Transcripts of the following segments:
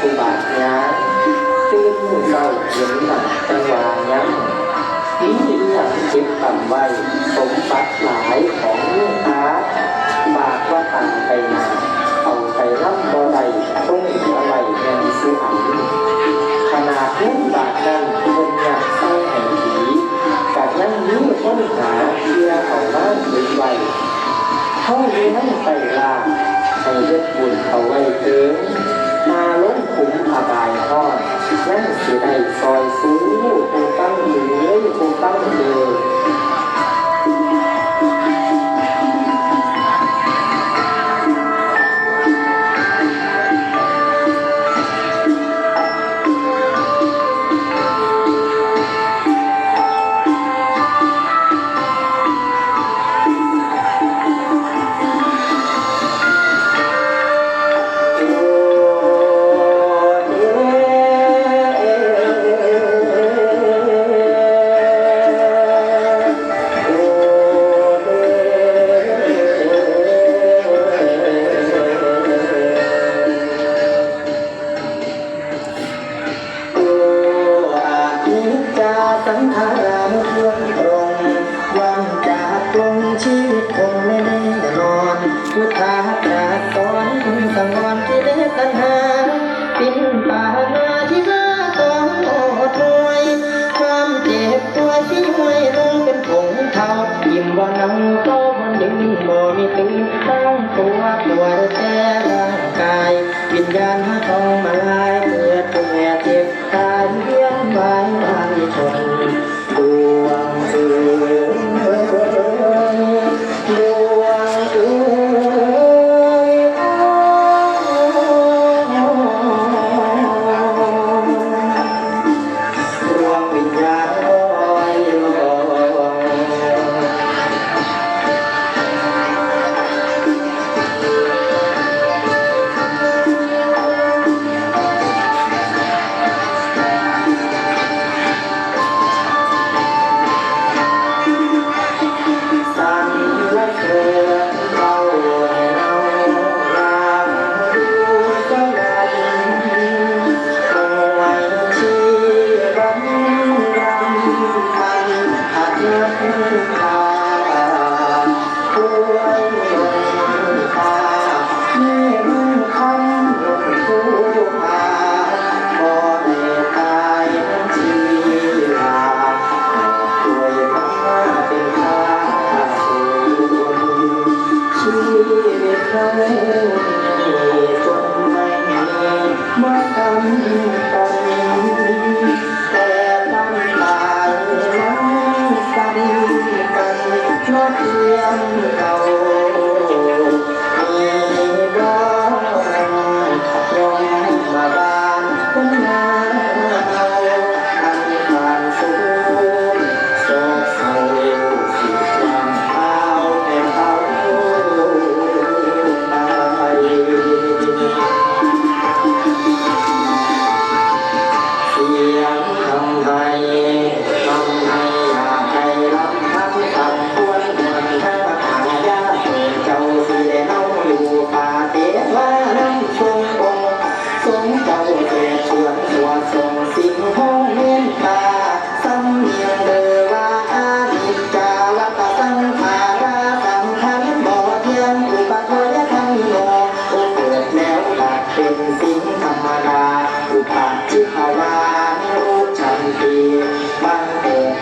ครูบาเนี้ยตื่นมือเล่าเย็นหนักจังหวะยังนี่อยากเก็บต่ำไว้สมบัติหลายของลูกค้าบาทว่าต่างไปมาเอาไปรับบ่ใด้ต้องเอะไรแทนซื้อหันขนาดหุ้นบาทนั้นเป็นอยากเศร้าแห่งผีจากนั้นนี้ต้นหาเพื่อเอาบ้านหรือไวเข้าเรียนไปลาให้เลือดบุญเอาไว้เติมมาลบ ภูมิภากายก็แย่เสียใดซอยซู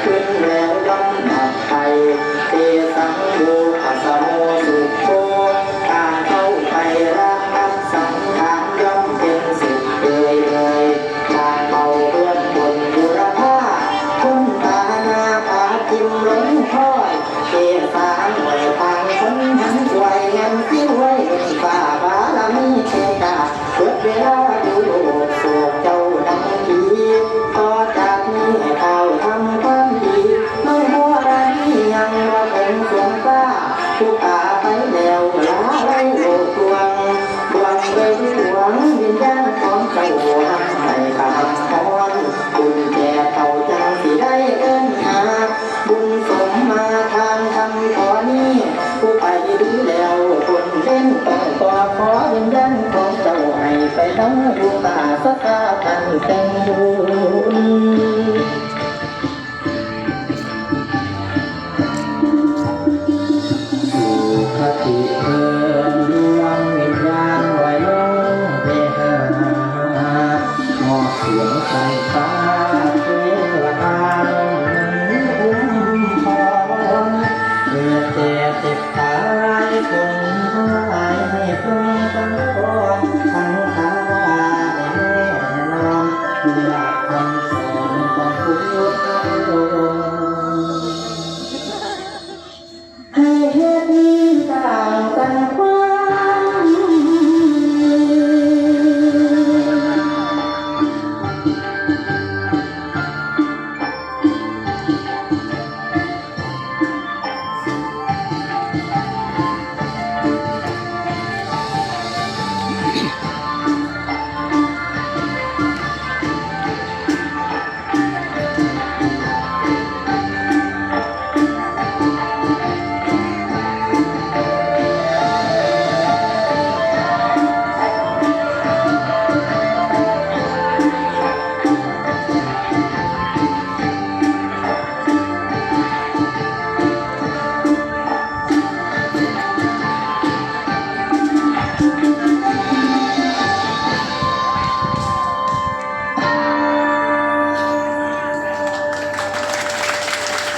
ขึ้นแล้วลำผักไทยเตสังโยผัสโมสุ เลยหวังวิญญาณของเจ้าให้ตามพรบุญแก่เต่าจังสิได้เอิ้นาบุญสมมาทางทำขอนี้ผู้ไปดีแล้วคนเล่นตองก่อขอวิญญาณของเจ้าให้ไปทั้งผู้ตาสตาพันเต็มบุญ